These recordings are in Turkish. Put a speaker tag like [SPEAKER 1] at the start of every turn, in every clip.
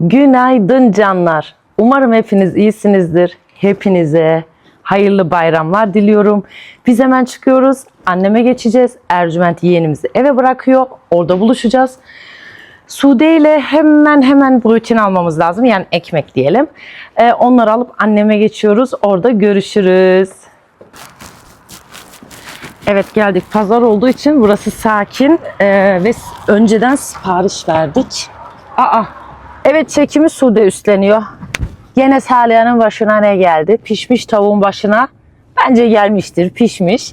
[SPEAKER 1] Günaydın canlar. Umarım hepiniz iyisinizdir. Hepinize hayırlı bayramlar diliyorum. Biz hemen çıkıyoruz. Anneme geçeceğiz. Ercüment yeğenimizi eve bırakıyor. Orada buluşacağız. Sude ile hemen hemen protein almamız lazım. Yani ekmek diyelim. Ee, onları alıp anneme geçiyoruz. Orada görüşürüz. Evet geldik. Pazar olduğu için burası sakin Ee, ve önceden sipariş verdik. Aa, evet çekimi Sude üstleniyor. Gene Salia'nın başına ne geldi? Pişmiş tavuğun başına. Bence gelmiştir, pişmiş.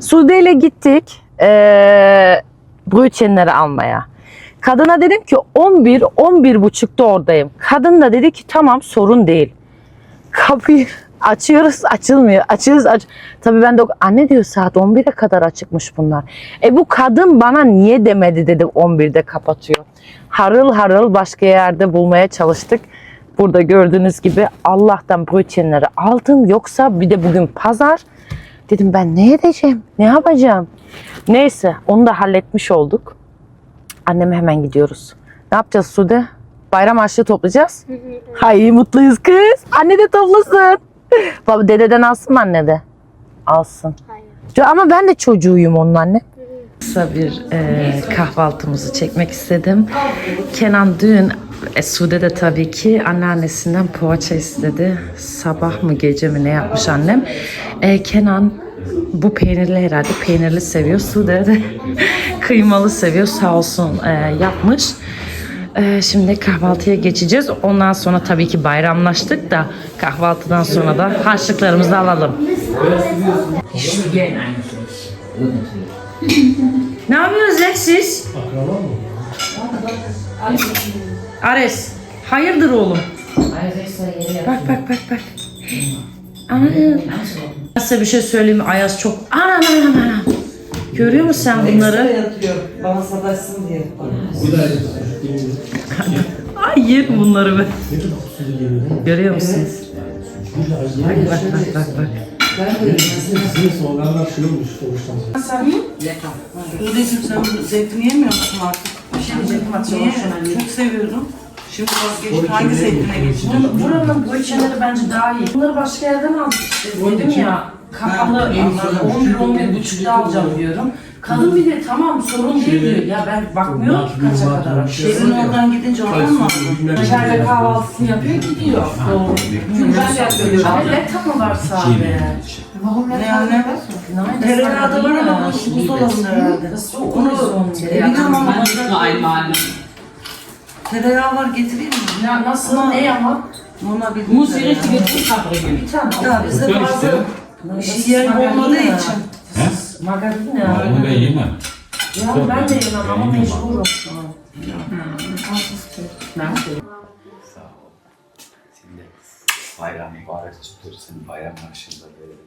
[SPEAKER 1] Sude ile gittik ee, brötçenleri almaya. Kadına dedim ki 11, 11 buçukta oradayım. Kadın da dedi ki tamam sorun değil. Kapıyı açıyoruz açılmıyor. Açıyoruz aç. Tabii ben de anne diyor saat 11'e kadar açıkmış bunlar. E bu kadın bana niye demedi dedi 11'de kapatıyor. Harıl harıl başka yerde bulmaya çalıştık. Burada gördüğünüz gibi Allah'tan proteинleri aldım. Yoksa bir de bugün pazar. Dedim ben ne edeceğim? Ne yapacağım? Neyse onu da halletmiş olduk. Anneme hemen gidiyoruz. Ne yapacağız Sude? Bayram harçlığı toplayacağız. Hay mutluyuz kız. Anne de toplasın. Baba dededen alsın mı anne de? Alsın. Hayır. Ama ben de çocuğuyum onun anne. Kısa bir e, kahvaltımızı çekmek istedim. Kenan dün e, Sude de tabii ki anneannesinden poğaça istedi. Sabah mı gece mi ne yapmış annem. E, Kenan bu peynirli herhalde peynirli seviyor. Sude de kıymalı seviyor sağ olsun e, yapmış. E, şimdi kahvaltıya geçeceğiz. Ondan sonra tabii ki bayramlaştık da kahvaltıdan sonra da harçlıklarımızı alalım. Ne yapıyorsunuz lan siz? Ares, hayırdır oğlum? Bak bak bak bak. Ana. Ben size bir şey söyleyeyim? Ayaz çok... Ana ana ana ana. Görüyor musun sen bunları?
[SPEAKER 2] yatıyor. Bana sataşsın diye.
[SPEAKER 1] Ay yerim bunları ben. Görüyor musunuz? Bak bak bak bak bak.
[SPEAKER 2] Öyleyse sen bu zeytini yemiyor musun artık? Bir şey diyecektim Niye? Çok seviyorum. Şimdi vazgeçtim. Hangi zeytine geçeceğim?
[SPEAKER 1] Buranın boyçaları bence daha iyi. Bunları başka yerden aldık işte. Dedim ya kapalı 11-11 buçukta alacağım diyorum. Kadın bir de tamam sorun değil diyor. Ya ben bakmıyorum ki kaça kadar.
[SPEAKER 2] Evin oradan gidince oradan mı aldın?
[SPEAKER 1] Dışarıda kahvaltısını yapıyor gidiyor. Doğru. Çünkü ben de yapıyorum. Abi laptop mı var sahne?
[SPEAKER 2] Ne anne? Tereyağı da var ama bu buzdolabında herhalde.
[SPEAKER 1] Onu
[SPEAKER 2] Biliyorum ama
[SPEAKER 3] Einmal.
[SPEAKER 2] tereyağı var getireyim mi?
[SPEAKER 1] Ya nasıl ne ama?
[SPEAKER 2] Ona bildim.
[SPEAKER 3] Muss die richtige Zutat bringen.
[SPEAKER 1] Bir tane.
[SPEAKER 2] Ya bizde bazı iş yeri olmadığı için.
[SPEAKER 1] Margarina.
[SPEAKER 4] Onu ben yemem.
[SPEAKER 1] Ya ben de yemem ama mecburum.
[SPEAKER 4] Şimdi bayram mübarek tutur seni bayram akşamında verelim.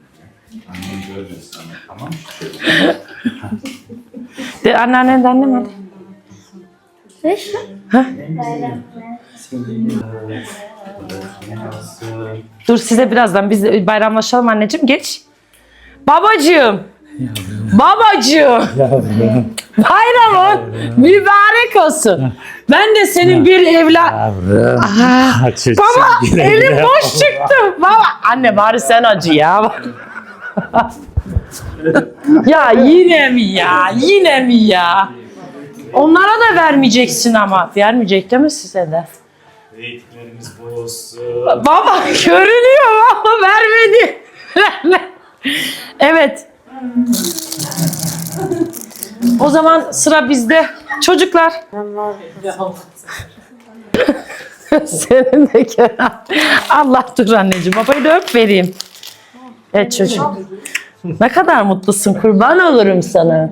[SPEAKER 4] Annem görmesin ama tamam mı?
[SPEAKER 1] De anneannen de annem hadi. Dur size birazdan biz de bayramlaşalım anneciğim geç. Babacığım. Babacığım. Bayramın mübarek olsun. Ben de senin bir evlat... Aa, Baba elim boş çıktı. Baba anne bari sen acı ya. ya yine mi ya? Yine mi ya? Onlara da vermeyeceksin ama. Vermeyecek değil mi size de?
[SPEAKER 5] Eğitimlerimiz bozsun.
[SPEAKER 1] Baba görünüyor ama vermedi. evet. O zaman sıra bizde. Çocuklar. Senin de Kenan. Allah dur anneciğim. Babayı da öp vereyim. Evet çocuğum. Ne kadar mutlusun. Kurban olurum sana.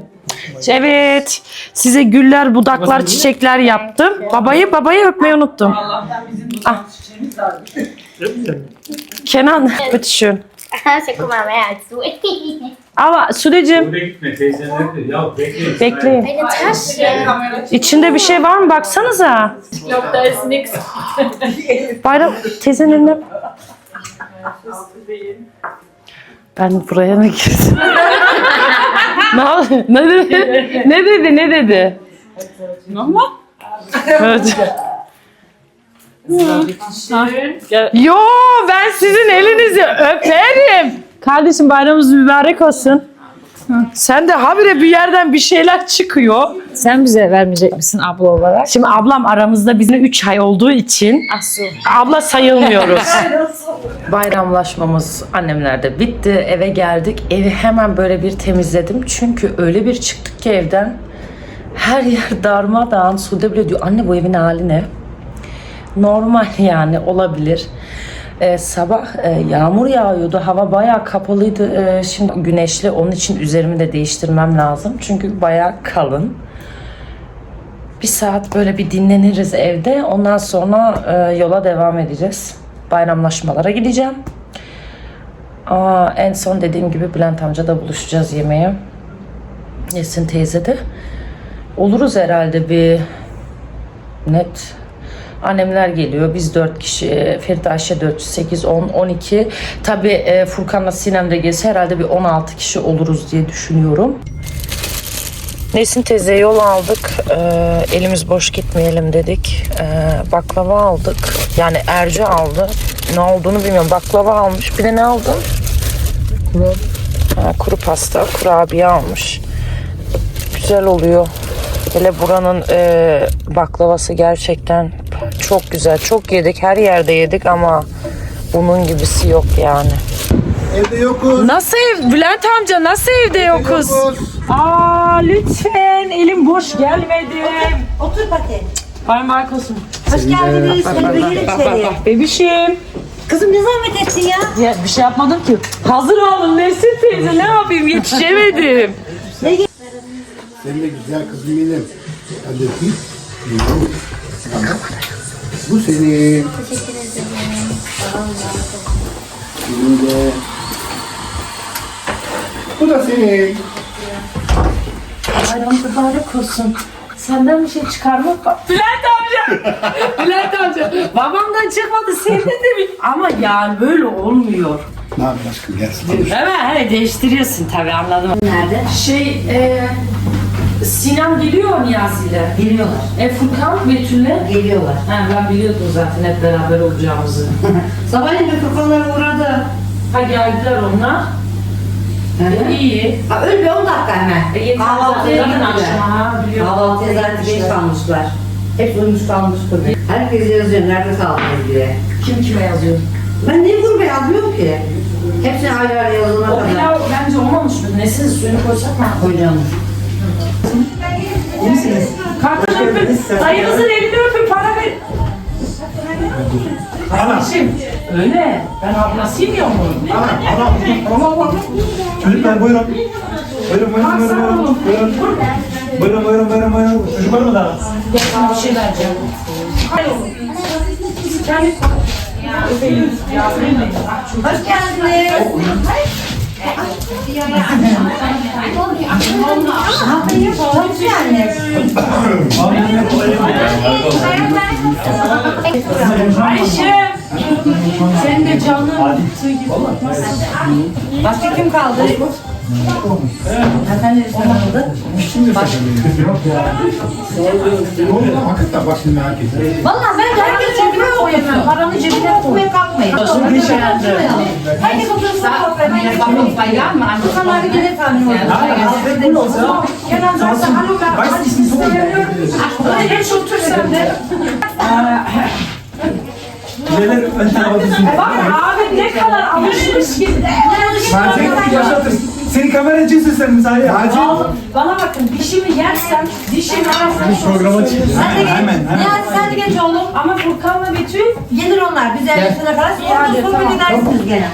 [SPEAKER 1] Evet. Size güller, budaklar, çiçekler yaptım. Babayı babayı öpmeyi unuttum. Ah. Kenan, bitteschön.
[SPEAKER 6] Você come mehr als du.
[SPEAKER 1] Ama Sudeciğim
[SPEAKER 5] Buraya gitme teyzen nerede? Ya bekle.
[SPEAKER 1] bekleyin. İçinde bir şey var mı? Baksanıza.
[SPEAKER 3] Da ist nichts.
[SPEAKER 1] Bayram teyzenin eline... Ben buraya mı girdim? ne, oldu? ne dedi? Ne dedi? Ne dedi? Evet. Yo ben sizin elinizi öperim. Kardeşim bayramımız mübarek olsun. Sen de habire bir yerden bir şeyler çıkıyor.
[SPEAKER 7] Sen bize vermeyecek misin abla olarak?
[SPEAKER 1] Şimdi ablam aramızda bizim 3 ay olduğu için abla sayılmıyoruz. Bayramlaşmamız annemlerde bitti. Eve geldik. Evi hemen böyle bir temizledim. Çünkü öyle bir çıktık ki evden. Her yer darmadağın. Sude bile diyor anne bu evin hali ne? Normal yani olabilir. Ee, sabah e, yağmur yağıyordu. Hava bayağı kapalıydı. Ee, şimdi güneşli. Onun için üzerimi de değiştirmem lazım. Çünkü bayağı kalın. Bir saat böyle bir dinleniriz evde. Ondan sonra e, yola devam edeceğiz. Bayramlaşmalara gideceğim. Aa, en son dediğim gibi Bülent amca da buluşacağız yemeğe. Nesin teyze de. Oluruz herhalde bir net. Annemler geliyor. Biz 4 kişi. Ferit Ayşe 4, 8, 10, 12. Tabii e, Furkan'la Sinem de gelse herhalde bir 16 kişi oluruz diye düşünüyorum. Nesin teyze yol aldık. Ee, elimiz boş gitmeyelim dedik. Ee, baklava aldık. Yani Ercü aldı. Ne olduğunu bilmiyorum. Baklava almış. Bir de ne aldın? Kuru. Ha, kuru pasta, kurabiye almış. Güzel oluyor. Hele buranın e, baklavası gerçekten çok güzel. Çok yedik. Her yerde yedik ama bunun gibisi yok yani.
[SPEAKER 8] Evde yokuz.
[SPEAKER 1] Nasıl ev? Bülent amca nasıl evde yokuz?
[SPEAKER 8] Yokuz.
[SPEAKER 1] Aa lütfen elim boş gelmedi.
[SPEAKER 9] Otur Pati.
[SPEAKER 1] Bay bay olsun.
[SPEAKER 9] Hoş geldiniz. Hadi bir girin içeriye.
[SPEAKER 1] Bebişim.
[SPEAKER 9] Kızım ne zahmet ettin ya?
[SPEAKER 1] Ya bir şey yapmadım ki. Hazır oldum Nesin teyze ne yapayım yetişemedim.
[SPEAKER 8] Sen de güzel kızım benim. Hadi öpeyim. Tamam. Bu senin.
[SPEAKER 6] Teşekkür ederim.
[SPEAKER 8] Senin de. Bu da senin.
[SPEAKER 1] Bayram mübarek olsun. Senden bir şey çıkarmak var. Bülent amca. Bülent amca. Babamdan çıkmadı senden de mi? Ama yani böyle olmuyor.
[SPEAKER 8] Ne yapayım aşkım gelsin.
[SPEAKER 1] Hemen he değiştiriyorsun tabii anladım.
[SPEAKER 9] Nerede?
[SPEAKER 1] Şey e, Sinem geliyor Niyazi'yle.
[SPEAKER 9] Geliyorlar.
[SPEAKER 1] E Furkan Betül'le.
[SPEAKER 9] Geliyorlar.
[SPEAKER 1] Ha, ben biliyordum zaten hep beraber olacağımızı.
[SPEAKER 9] Sabahleyin bir fırkanlar uğradı.
[SPEAKER 1] ha geldiler onlar. E, iyi.
[SPEAKER 9] Ha, öyle bir 10 dakika hemen.
[SPEAKER 1] E, yeter
[SPEAKER 9] Kahvaltıya
[SPEAKER 1] zaten
[SPEAKER 9] gittiler.
[SPEAKER 1] akşama biliyorum.
[SPEAKER 9] Kahvaltıya zaten geç kalmışlar. Hep uyumuş kalmış tabii. Herkes yazıyor nerede kaldınız diye.
[SPEAKER 1] Kim kime yazıyor?
[SPEAKER 9] Ben niye gruba yazmıyorum ki? Hepsini ayrı ayrı yazılana
[SPEAKER 1] O
[SPEAKER 9] kadar.
[SPEAKER 1] pilav bence olmamış mı? Nesin suyunu koysak mı?
[SPEAKER 9] Koyacağım. İyi misiniz?
[SPEAKER 1] Kardeşim öpün. Dayınızın elini öpün para ver. Kardeşim öyle. Ben ablasıyım ya onun.
[SPEAKER 5] Çocuklar buyurun. Buyurun buyurun buyurun. Buyurun. Buyurun. Buyurun buyurun buyurun buyurun. Çocuk var mı daha?
[SPEAKER 1] Gel sana bir şey vereceğim. Hayır oğlum. Kendi edin.
[SPEAKER 9] Hoş geldiniz.
[SPEAKER 1] Ayşe. Sen de canım.
[SPEAKER 9] Başka kim kaldı? Efendim kaldı?
[SPEAKER 8] Hakikaten bak şimdi merak ettim.
[SPEAKER 9] Valla ben koyuyorum. Paranı cebine koymaya kalkmayın. Herkes otursun. Furkanlar bir kere tanıyorum. Gelen zaten alo ben hadi sizi seviyorum.
[SPEAKER 1] Hadi geç otur sen de.
[SPEAKER 5] Neler ön tarafa.
[SPEAKER 1] Bak abi ne kadar alışmış ki.
[SPEAKER 5] Ben seni yaşatır. Seni kameracısın sen misali.
[SPEAKER 8] Hacı.
[SPEAKER 1] Bana bakın dişimi yersem dişim arasında
[SPEAKER 5] Programa çık.
[SPEAKER 9] Sen de geç.
[SPEAKER 5] Hemen hemen.
[SPEAKER 9] Nihat sen de geç oğlum.
[SPEAKER 1] Ama Furkan'la Betül
[SPEAKER 9] Gelir onlar. Biz ertesine kadar
[SPEAKER 1] Hadi,
[SPEAKER 9] sonra
[SPEAKER 1] tamam.
[SPEAKER 9] sohbet edersiniz gene.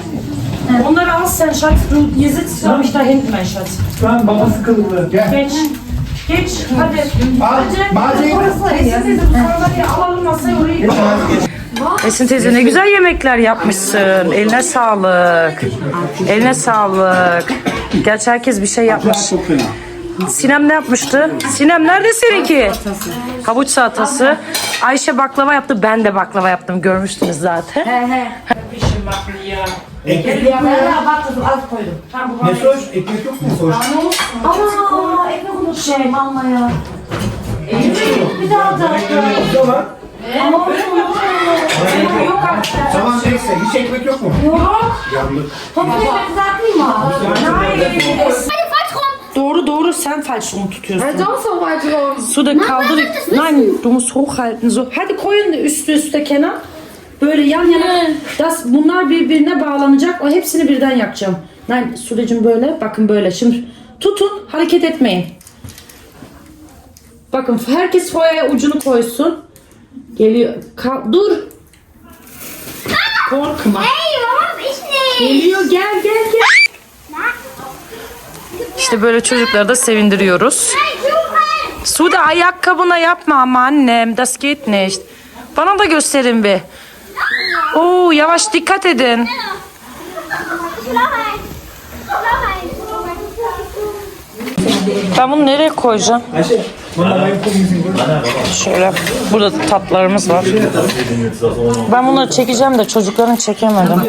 [SPEAKER 1] onları al sen şart. Yazık sıramış da hentmen şart.
[SPEAKER 5] Şu an baba sıkıldı.
[SPEAKER 8] Gel.
[SPEAKER 1] Geç. Geç hadi.
[SPEAKER 8] Al. Mazi.
[SPEAKER 1] Esin teyze bu sandalyeyi alalım masaya oraya. Esin teyze ne güzel yemekler yapmışsın. Eline sağlık. Eline sağlık. Gerçi herkes bir şey yapmış. Sinem ne yapmıştı? Sinem nerede seninki? Havuç salatası. Ayşe baklava yaptı. Ben de baklava yaptım. Görmüştünüz zaten.
[SPEAKER 9] He he.
[SPEAKER 1] Pişin bak ya.
[SPEAKER 5] Ekmek yok mu?
[SPEAKER 9] Bak kızım az koydum.
[SPEAKER 5] Ne soş? Ekmek yok mu soş?
[SPEAKER 9] Ama ekmek unutmuşum valla ya. Bir daha da. Ama olsun olur.
[SPEAKER 8] Tamam neyse. Hiç ekmek yok mu? Yandık.
[SPEAKER 1] Doğru doğru sen falsch rum tutuyorsun. Suda kaldır. Nein, du musst hochhalten so. Hadi koyun üstü üste kenar. Böyle yan yana. Das, bunlar birbirine bağlanacak. O hepsini birden yakacağım. Nein, Sudacığım böyle. Bakın böyle. Şimdi tutun. Hareket etmeyin. Bakın herkes foyaya ucunu koysun. Geliyor. Kal- dur. Korkma.
[SPEAKER 6] Hey, ich nicht?
[SPEAKER 1] Geliyor gel gel gel. İşte böyle çocukları da sevindiriyoruz. Sude ayakkabına yapma ama annem. Das geht nicht. Bana da gösterin bir. Oo yavaş dikkat edin. Ben bunu nereye koyacağım? Şöyle burada tatlarımız var. Ben bunları çekeceğim de çocukların çekemedim.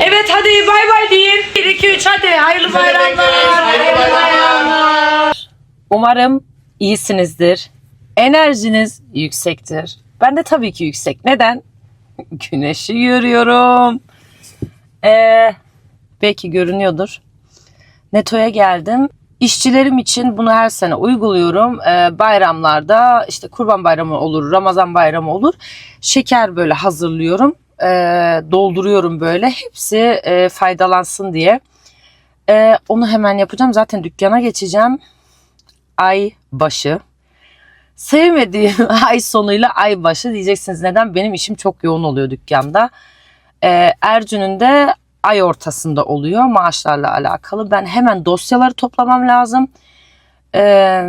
[SPEAKER 1] Evet hadi bay bay deyin. 1 2 3 hadi hayırlı bayramlar. Hayırlı bayramlar. Umarım iyisinizdir. Enerjiniz yüksektir. Ben de tabii ki yüksek. Neden? Güneşi görüyorum. Ee, belki görünüyordur. Neto'ya geldim. İşçilerim için bunu her sene uyguluyorum. Ee, bayramlarda işte kurban bayramı olur, ramazan bayramı olur. Şeker böyle hazırlıyorum. Ee, dolduruyorum böyle. Hepsi e, faydalansın diye. Ee, onu hemen yapacağım. Zaten dükkana geçeceğim. Ay başı. Sevmediğim ay sonuyla ay başı diyeceksiniz. Neden? Benim işim çok yoğun oluyor dükkanda. Ee, Ercün'ün de ay ortasında oluyor maaşlarla alakalı. Ben hemen dosyaları toplamam lazım. Ee,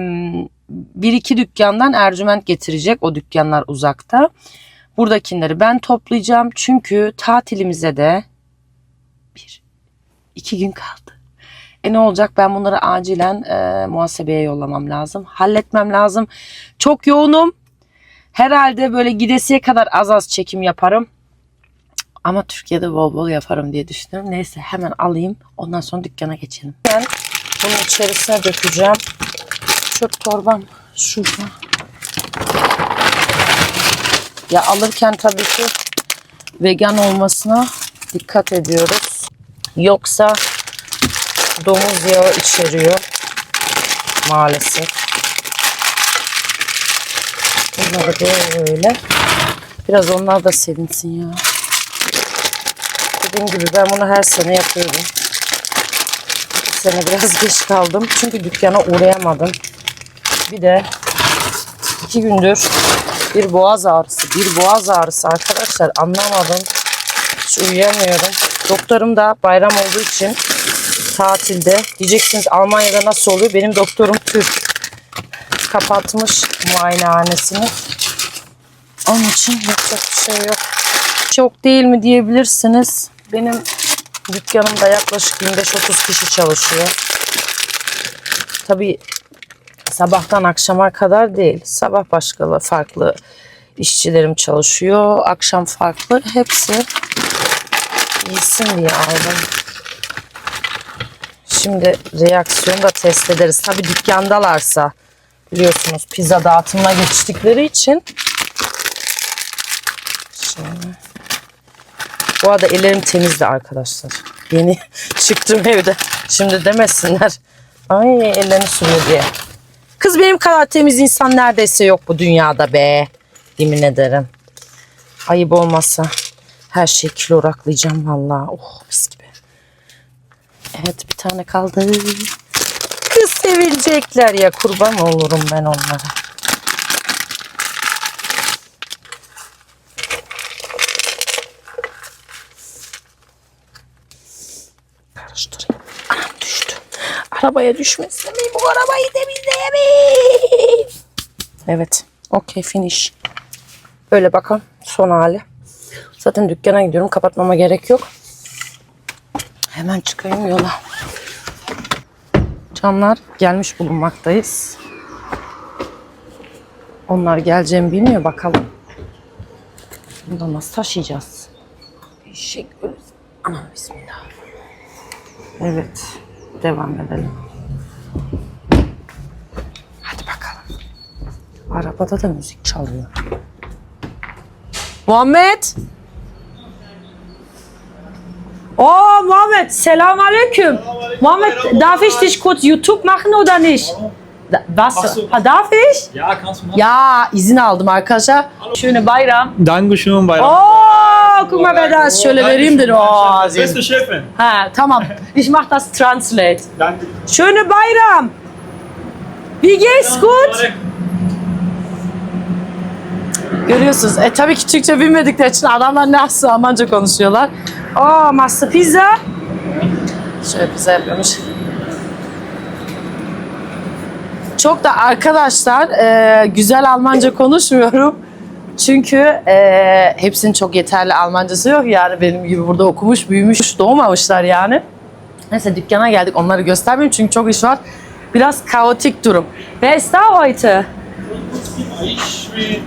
[SPEAKER 1] bir iki dükkandan Ercüment getirecek. O dükkanlar uzakta. Buradakileri ben toplayacağım. Çünkü tatilimize de bir, iki gün kaldı. E ne olacak? Ben bunları acilen e, muhasebeye yollamam lazım. Halletmem lazım. Çok yoğunum. Herhalde böyle gidesiye kadar az az çekim yaparım. Ama Türkiye'de bol bol yaparım diye düşünüyorum. Neyse hemen alayım. Ondan sonra dükkana geçelim. Ben bunun içerisine dökeceğim. Çöp torbam şurada. Ya alırken tabii ki vegan olmasına dikkat ediyoruz. Yoksa domuz yağı içeriyor. Maalesef. Bunları böyle. Biraz onlar da sevinsin ya. Dediğim gibi ben bunu her sene yapıyorum. Bu sene biraz geç kaldım. Çünkü dükkana uğrayamadım. Bir de iki gündür bir boğaz ağrısı. Bir boğaz ağrısı arkadaşlar anlamadım. Hiç uyuyamıyorum. Doktorum da bayram olduğu için tatilde. Diyeceksiniz Almanya'da nasıl oluyor? Benim doktorum Türk. Kapatmış muayenehanesini. Onun için yapacak bir şey yok. Çok değil mi diyebilirsiniz. Benim dükkanımda yaklaşık 25-30 kişi çalışıyor. Tabii sabahtan akşama kadar değil. Sabah başkalı farklı işçilerim çalışıyor. Akşam farklı. Hepsi iyisin diye aldım. Şimdi reaksiyonu da test ederiz. Tabii dükkandalarsa biliyorsunuz pizza dağıtımına geçtikleri için. Şöyle. Bu arada ellerim temizdi arkadaşlar. Yeni çıktım evde. Şimdi demesinler. Ay ellerini sürüyor diye. Kız benim kadar temiz insan neredeyse yok bu dünyada be. Yemin ederim. Ayıp olmazsa her şeyi kloraklayacağım vallahi. Oh mis gibi. Evet bir tane kaldı. Kız sevilecekler ya kurban olurum ben onlara. Arabaya düşmesin mi? Bu arabayı temizleyemeyim. Evet. Okey finish. Böyle bakın son hali. Zaten dükkana gidiyorum. Kapatmama gerek yok. Hemen çıkayım yola. Canlar gelmiş bulunmaktayız. Onlar geleceğimi bilmiyor bakalım. Bunu da nasıl taşıyacağız? Eşek. Anam bismillah. Evet. Devam edelim. Hadi bakalım. Arabada da müzik çalıyor. Muhammed. Oh Muhammed, selam aleyküm. Muhammed, darf ich dich kurz YouTube machen oder nicht? Was? Ha, darf ich?
[SPEAKER 5] Ja, kannst du machen.
[SPEAKER 1] Ya izin aldım arkadaşlar. Schöne Bayram.
[SPEAKER 5] Dankeschön Bayram.
[SPEAKER 1] Oh, guck mal wer da ist. De. Oh,
[SPEAKER 5] Beste Chefin.
[SPEAKER 1] ha, tamam. Ich mach das translate.
[SPEAKER 5] Danke.
[SPEAKER 1] Schöne Bayram. Wie geht's gut? Görüyorsunuz. E tabii ki Türkçe bilmedikleri için adamlar nasıl Almanca konuşuyorlar. Aa, masa pizza. Şöyle pizza yapıyormuş. Çok da arkadaşlar e, güzel Almanca konuşmuyorum. Çünkü e, hepsinin çok yeterli Almancası yok yani benim gibi burada okumuş, büyümüş, doğmamışlar yani. Neyse dükkana geldik onları göstermeyeyim çünkü çok iş var. Biraz kaotik durum. Wer ist da heute?
[SPEAKER 5] Ich bin.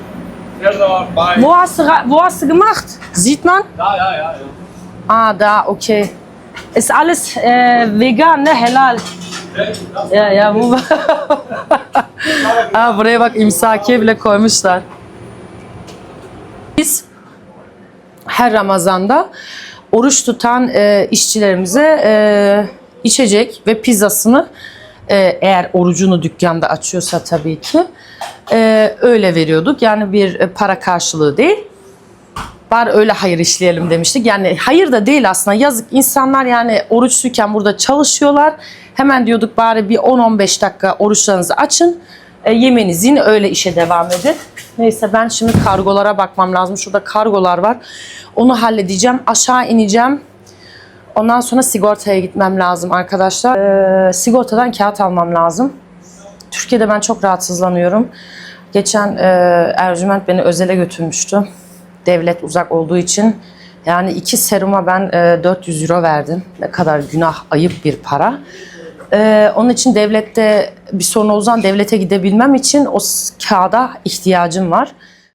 [SPEAKER 1] Wo hast du, wo hast du gemacht? Sieht man?
[SPEAKER 5] Ja, ja. ja.
[SPEAKER 1] Ah, da, okay. Ist alles äh, vegan, ne? Helal. Ya ya bu. ha, buraya bak imsakiye bile koymuşlar. Biz her Ramazan'da oruç tutan e, işçilerimize e, içecek ve pizzasını e, eğer orucunu dükkanda açıyorsa tabii ki e, öyle veriyorduk. Yani bir e, para karşılığı değil. Bari öyle hayır işleyelim demiştik. Yani hayır da değil aslında. Yazık insanlar yani oruçluyken burada çalışıyorlar. Hemen diyorduk bari bir 10-15 dakika oruçlarınızı açın. E, yemeğinizi yiyin öyle işe devam edin. Neyse ben şimdi kargolara bakmam lazım. Şurada kargolar var. Onu halledeceğim. Aşağı ineceğim. Ondan sonra sigortaya gitmem lazım arkadaşlar. Ee, sigortadan kağıt almam lazım. Türkiye'de ben çok rahatsızlanıyorum. Geçen e, Ercüment beni özele götürmüştü. Devlet uzak olduğu için. Yani iki seruma ben e, 400 euro verdim. Ne kadar günah, ayıp bir para. E, onun için devlette bir sorun zaman devlete gidebilmem için o kağıda ihtiyacım var.